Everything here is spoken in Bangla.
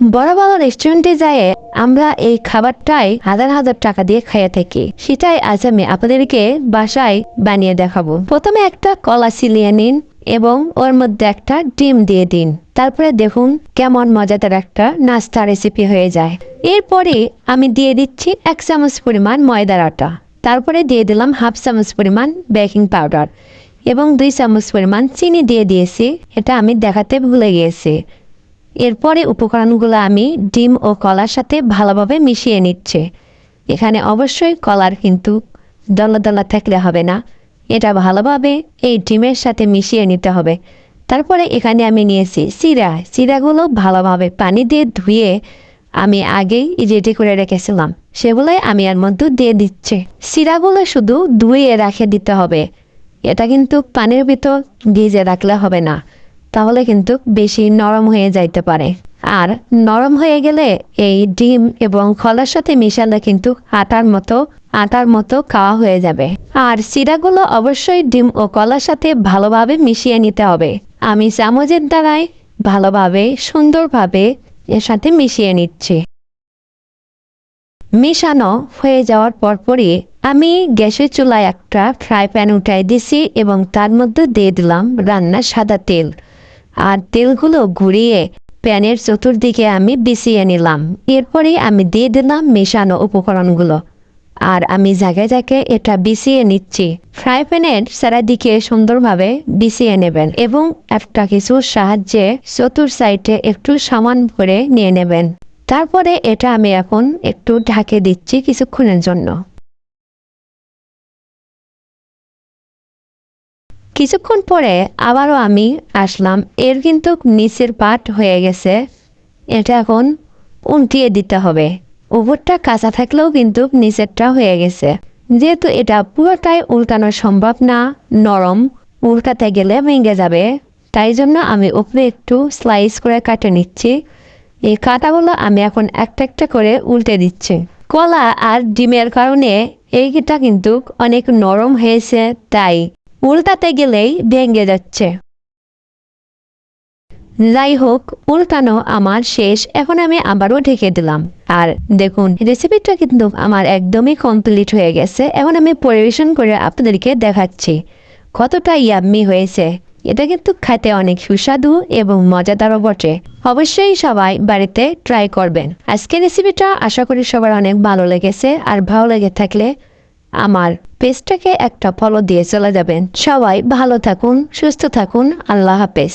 বড় বড় রেস্টুরেন্টে যায় আমরা এই খাবারটাই হাজার হাজার টাকা দিয়ে খাইয়ে থাকি। সেটাই আজ আমি আপনাদেরকে বাসায় বানিয়ে দেখাবো। প্রথমে একটা কলা সিলিয়ে নিন এবং ওর মধ্যে একটা ডিম দিয়ে দিন। তারপরে দেখুন কেমন মজাদার একটা নাস্তা রেসিপি হয়ে যায়। এরপরে আমি দিয়ে দিচ্ছি এক চামচ পরিমাণ ময়দার আটা। তারপরে দিয়ে দিলাম হাফ চামচ পরিমাণ বেকিং পাউডার এবং দুই চামচ পরিমাণ চিনি দিয়ে দিয়েছি। এটা আমি দেখাতে ভুলে গিয়েছি। এরপরে উপকরণগুলো আমি ডিম ও কলার সাথে ভালোভাবে মিশিয়ে নিচ্ছে। এখানে অবশ্যই কলার কিন্তু দলা দলা থাকলে হবে না। এটা ভালোভাবে এই ডিমের সাথে মিশিয়ে নিতে হবে। তারপরে এখানে আমি নিয়েছি চিরা চিরাগুলো ভালোভাবে পানি দিয়ে ধুয়ে আমি আগেই রেডি করে রেখেছিলাম। সেগুলোই আমি এর মধ্যে দিয়ে দিচ্ছি। চিরাগুলো শুধু ধুয়ে রাখে দিতে হবে। এটা কিন্তু পানির ভিতর ভিজে রাখলে হবে না। তাহলে কিন্তু বেশি নরম হয়ে যাইতে পারে। আর নরম হয়ে গেলে এই ডিম এবং খলার সাথে মিশালে কিন্তু আটার মতো আটার মতো খাওয়া হয়ে যাবে। আর চিরাগুলো অবশ্যই ডিম ও কলার সাথে ভালোভাবে মিশিয়ে নিতে হবে। আমি চামচের দ্বারাই ভালোভাবে, সুন্দরভাবে এর সাথে মিশিয়ে নিচ্ছি। মিশানো হয়ে যাওয়ার পরপরই আমি গ্যাসের চুলায় একটা ফ্রাই প্যান উঠাই দিছি এবং তার মধ্যে দিয়ে দিলাম রান্নার সাদা তেল। আর তেলগুলো ঘুরিয়ে প্যানের চতুর্দিকে আমি বিছিয়ে নিলাম। এরপরে আমি দিয়ে দিলাম মেশানো উপকরণগুলো। আর আমি জায়গায় জায়গায় এটা বিছিয়ে নিচ্ছি। ফ্রাই প্যানের চারিদিকে সুন্দরভাবে বিছিয়ে নেবেন এবং একটা কিছু সাহায্যে চতুর সাইডে একটু সমান করে নিয়ে নেবেন। তারপরে এটা আমি এখন একটু ঢাকে দিচ্ছি কিছুক্ষণের জন্য। কিছুক্ষণ পরে আবারও আমি আসলাম। এর কিন্তু নিচের পাট হয়ে গেছে। এটা এখন উল্টিয়ে দিতে হবে। উপরটা কাঁচা থাকলেও কিন্তু নিচেরটা হয়ে গেছে। যেহেতু এটা পুরোটাই উল্টানো সম্ভব না, নরম, উল্টাতে গেলে ভেঙে যাবে। তাই জন্য আমি উপরে একটু স্লাইস করে কাটে নিচ্ছি। এই কাটাগুলো আমি এখন একটা একটা করে উল্টে দিচ্ছি। কলা আর ডিমের কারণে এইটা কিন্তু অনেক নরম হয়েছে, তাই উল্টাতে গেলেই ভেঙে যাচ্ছে। যাই হোক উল্টানো আমার শেষ, এখন আমি আবারও ঢেকে দিলাম। আর দেখুন রেসিপিটা কিন্তু আমার একদমই কমপ্লিট হয়ে গেছে। এখন আমি পরিবেশন করে আপনাদেরকে দেখাচ্ছি। কতটা ইয়াম্মি হয়েছে। এটা কিন্তু খেতে অনেক সুস্বাদু এবং মজাদারও বটে। অবশ্যই সবাই বাড়িতে ট্রাই করবেন। আজকের রেসিপিটা আশা করি সবার অনেক ভালো লেগেছে। আর ভালো লেগে থাকলে আমার পেজটাকে একটা ফলো দিয়ে চলে যাবেন। সবাই ভালো থাকুন সুস্থ থাকুন আল্লাহ হাফেজ।